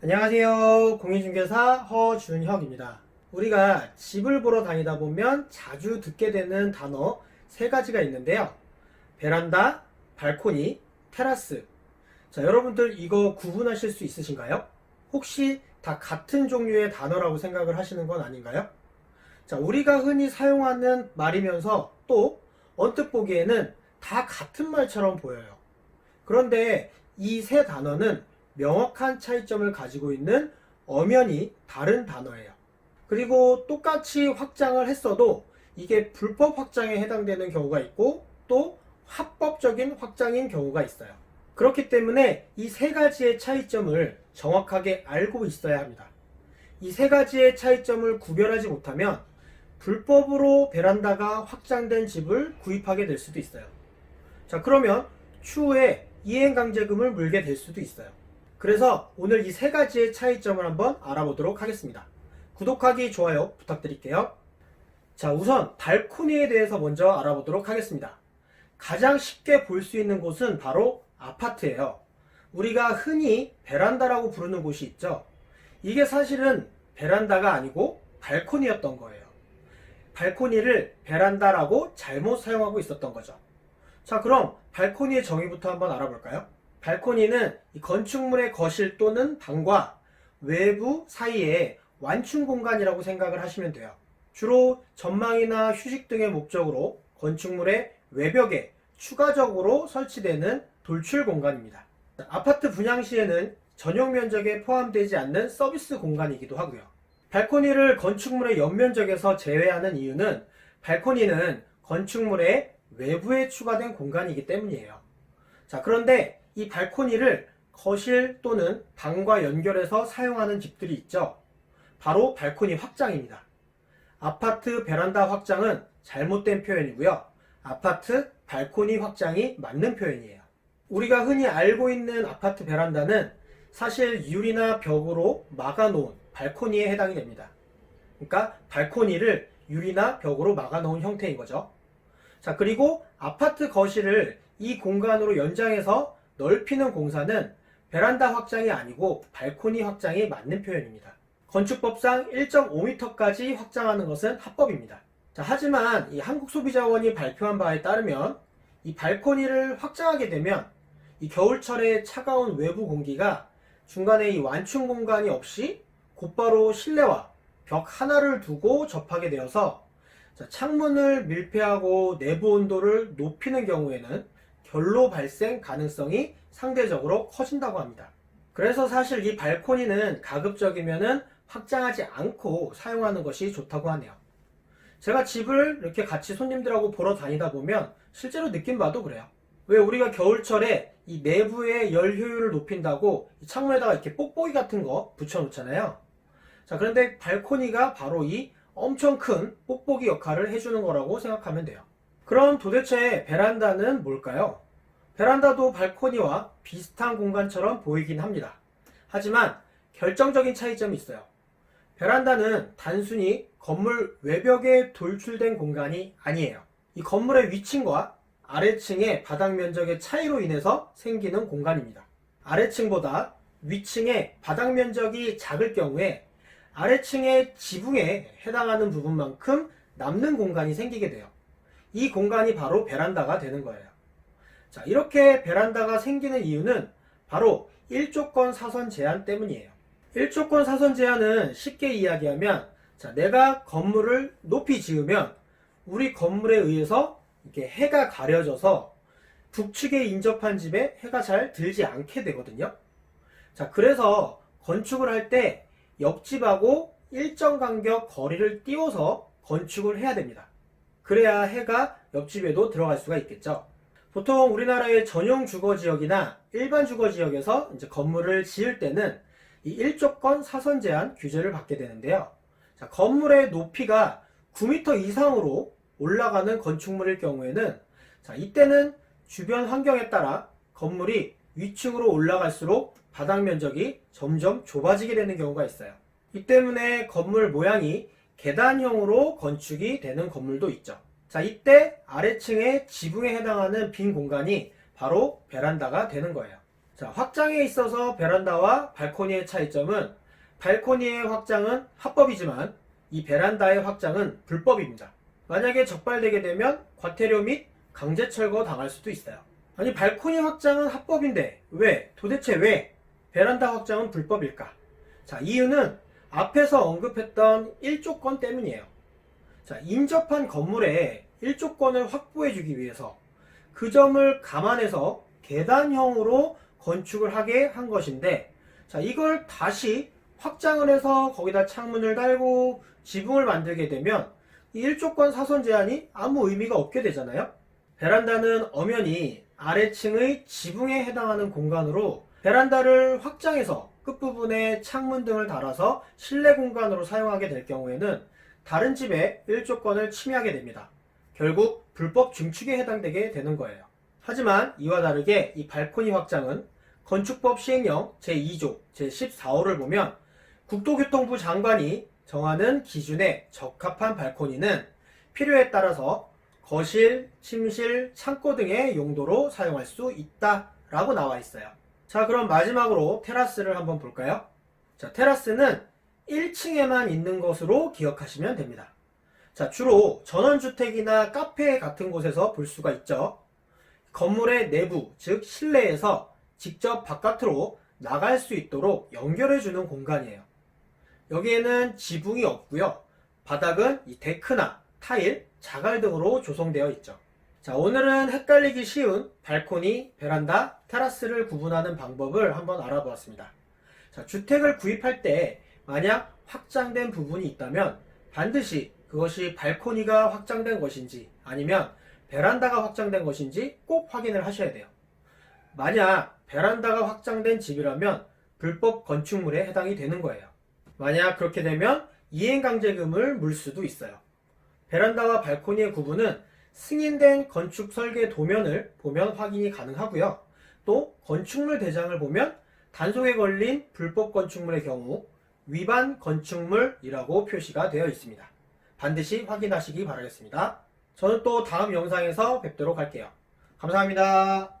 안녕하세요. 공인중개사 허준혁입니다. 우리가 집을 보러 다니다 보면 자주 듣게 되는 단어 세 가지가 있는데요. 베란다, 발코니, 테라스. 자, 여러분들 이거 구분하실 수 있으신가요? 혹시 다 같은 종류의 단어라고 생각을 하시는 건 아닌가요? 자, 우리가 흔히 사용하는 말이면서 또 언뜻 보기에는 다 같은 말처럼 보여요. 그런데 이 세 단어는 명확한 차이점을 가지고 있는 엄연히 다른 단어예요. 그리고 똑같이 확장을 했어도 이게 불법 확장에 해당되는 경우가 있고 또 합법적인 확장인 경우가 있어요. 그렇기 때문에 이 세 가지의 차이점을 정확하게 알고 있어야 합니다. 이 세 가지의 차이점을 구별하지 못하면 불법으로 베란다가 확장된 집을 구입하게 될 수도 있어요. 자, 그러면 추후에 이행강제금을 물게 될 수도 있어요. 그래서 오늘 이 세 가지의 차이점을 한번 알아보도록 하겠습니다. 구독하기, 좋아요 부탁드릴게요. 자, 우선 발코니에 대해서 먼저 알아보도록 하겠습니다. 가장 쉽게 볼 수 있는 곳은 바로 아파트예요. 우리가 흔히 베란다라고 부르는 곳이 있죠. 이게 사실은 베란다가 아니고 발코니였던 거예요. 발코니를 베란다라고 잘못 사용하고 있었던 거죠. 자, 그럼 발코니의 정의부터 한번 알아볼까요? 발코니는 이 건축물의 거실 또는 방과 외부 사이에 완충 공간이라고 생각을 하시면 돼요. 주로 전망이나 휴식 등의 목적으로 건축물의 외벽에 추가적으로 설치되는 돌출 공간입니다. 아파트 분양 시에는 전용 면적에 포함되지 않는 서비스 공간이기도 하고요. 발코니를 건축물의 연면적에서 제외하는 이유는 발코니는 건축물의 외부에 추가된 공간이기 때문이에요. 자, 그런데 이 발코니를 거실 또는 방과 연결해서 사용하는 집들이 있죠. 바로 발코니 확장입니다. 아파트 베란다 확장은 잘못된 표현이고요. 아파트 발코니 확장이 맞는 표현이에요. 우리가 흔히 알고 있는 아파트 베란다는 사실 유리나 벽으로 막아놓은 발코니에 해당이 됩니다. 그러니까 발코니를 유리나 벽으로 막아놓은 형태인 거죠. 자, 그리고 아파트 거실을 이 공간으로 연장해서 넓히는 공사는 베란다 확장이 아니고 발코니 확장이 맞는 표현입니다. 건축법상 1.5m까지 확장하는 것은 합법입니다. 자, 하지만 이 한국소비자원이 발표한 바에 따르면 이 발코니를 확장하게 되면 이 겨울철에 차가운 외부 공기가 중간에 이 완충 공간이 없이 곧바로 실내와 벽 하나를 두고 접하게 되어서 자, 창문을 밀폐하고 내부 온도를 높이는 경우에는 결로 발생 가능성이 상대적으로 커진다고 합니다. 그래서 사실 이 발코니는 가급적이면은 확장하지 않고 사용하는 것이 좋다고 하네요. 제가 집을 이렇게 같이 손님들하고 보러 다니다 보면 실제로 느낀 바도 그래요. 왜 우리가 겨울철에 이 내부의 열 효율을 높인다고 이 창문에다가 이렇게 뽁뽁이 같은 거 붙여놓잖아요. 자, 그런데 발코니가 바로 이 엄청 큰 뽁뽁이 역할을 해주는 거라고 생각하면 돼요. 그럼 도대체 베란다는 뭘까요? 베란다도 발코니와 비슷한 공간처럼 보이긴 합니다. 하지만 결정적인 차이점이 있어요. 베란다는 단순히 건물 외벽에 돌출된 공간이 아니에요. 이 건물의 위층과 아래층의 바닥 면적의 차이로 인해서 생기는 공간입니다. 아래층보다 위층의 바닥 면적이 작을 경우에 아래층의 지붕에 해당하는 부분만큼 남는 공간이 생기게 돼요. 이 공간이 바로 베란다가 되는 거예요. 자, 이렇게 베란다가 생기는 이유는 바로 1조건 사선 제한 때문이에요. 1조건 사선 제한은 쉽게 이야기하면 자, 내가 건물을 높이 지으면 우리 건물에 의해서 이렇게 해가 가려져서 북측에 인접한 집에 해가 잘 들지 않게 되거든요. 자, 그래서 건축을 할 때 옆집하고 일정 간격 거리를 띄워서 건축을 해야 됩니다. 그래야 해가 옆집에도 들어갈 수가 있겠죠. 보통 우리나라의 전용 주거 지역이나 일반 주거 지역에서 이제 건물을 지을 때는 이 일조건 사선 제한 규제를 받게 되는데요. 자, 건물의 높이가 9m 이상으로 올라가는 건축물일 경우에는 자, 이때는 주변 환경에 따라 건물이 위층으로 올라갈수록 바닥 면적이 점점 좁아지게 되는 경우가 있어요. 이 때문에 건물 모양이 계단형으로 건축이 되는 건물도 있죠. 자, 이때 아래층의 지붕에 해당하는 빈 공간이 바로 베란다가 되는 거예요. 자, 확장에 있어서 베란다와 발코니의 차이점은 발코니의 확장은 합법이지만 이 베란다의 확장은 불법입니다. 만약에 적발되게 되면 과태료 및 강제 철거 당할 수도 있어요. 아니 발코니 확장은 합법인데 왜 도대체 왜 베란다 확장은 불법일까? 자 이유는 앞에서 언급했던 1조건 때문이에요. 자 인접한 건물에 1조건을 확보해 주기 위해서 그 점을 감안해서 계단형으로 건축을 하게 한 것인데 자 이걸 다시 확장을 해서 거기다 창문을 달고 지붕을 만들게 되면 이 1조건 사선 제한이 아무 의미가 없게 되잖아요. 베란다는 엄연히 아래층의 지붕에 해당하는 공간으로 베란다를 확장해서 끝부분에 창문 등을 달아서 실내 공간으로 사용하게 될 경우에는 다른 집의 1조건을 침해하게 됩니다. 결국 불법 증축에 해당되게 되는 거예요. 하지만 이와 다르게 이 발코니 확장은 건축법 시행령 제2조 제14호를 보면 국토교통부 장관이 정하는 기준에 적합한 발코니는 필요에 따라서 거실, 침실, 창고 등의 용도로 사용할 수 있다라고 나와 있어요. 자, 그럼 마지막으로 테라스를 한번 볼까요? 자, 테라스는 1층에만 있는 것으로 기억하시면 됩니다. 자, 주로 전원주택이나 카페 같은 곳에서 볼 수가 있죠. 건물의 내부, 즉 실내에서 직접 바깥으로 나갈 수 있도록 연결해 주는 공간이에요. 여기에는 지붕이 없고요. 바닥은 이 데크나 타일, 자갈 등으로 조성되어 있죠. 자, 오늘은 헷갈리기 쉬운 발코니, 베란다, 테라스를 구분하는 방법을 한번 알아보았습니다. 자, 주택을 구입할 때 만약 확장된 부분이 있다면 반드시 그것이 발코니가 확장된 것인지 아니면 베란다가 확장된 것인지 꼭 확인을 하셔야 돼요. 만약 베란다가 확장된 집이라면 불법 건축물에 해당이 되는 거예요. 만약 그렇게 되면 이행강제금을 물 수도 있어요. 베란다와 발코니의 구분은 승인된 건축 설계 도면을 보면 확인이 가능하고요. 또 건축물 대장을 보면 단속에 걸린 불법 건축물의 경우 위반 건축물이라고 표시가 되어 있습니다. 반드시 확인하시기 바라겠습니다. 저는 또 다음 영상에서 뵙도록 할게요. 감사합니다.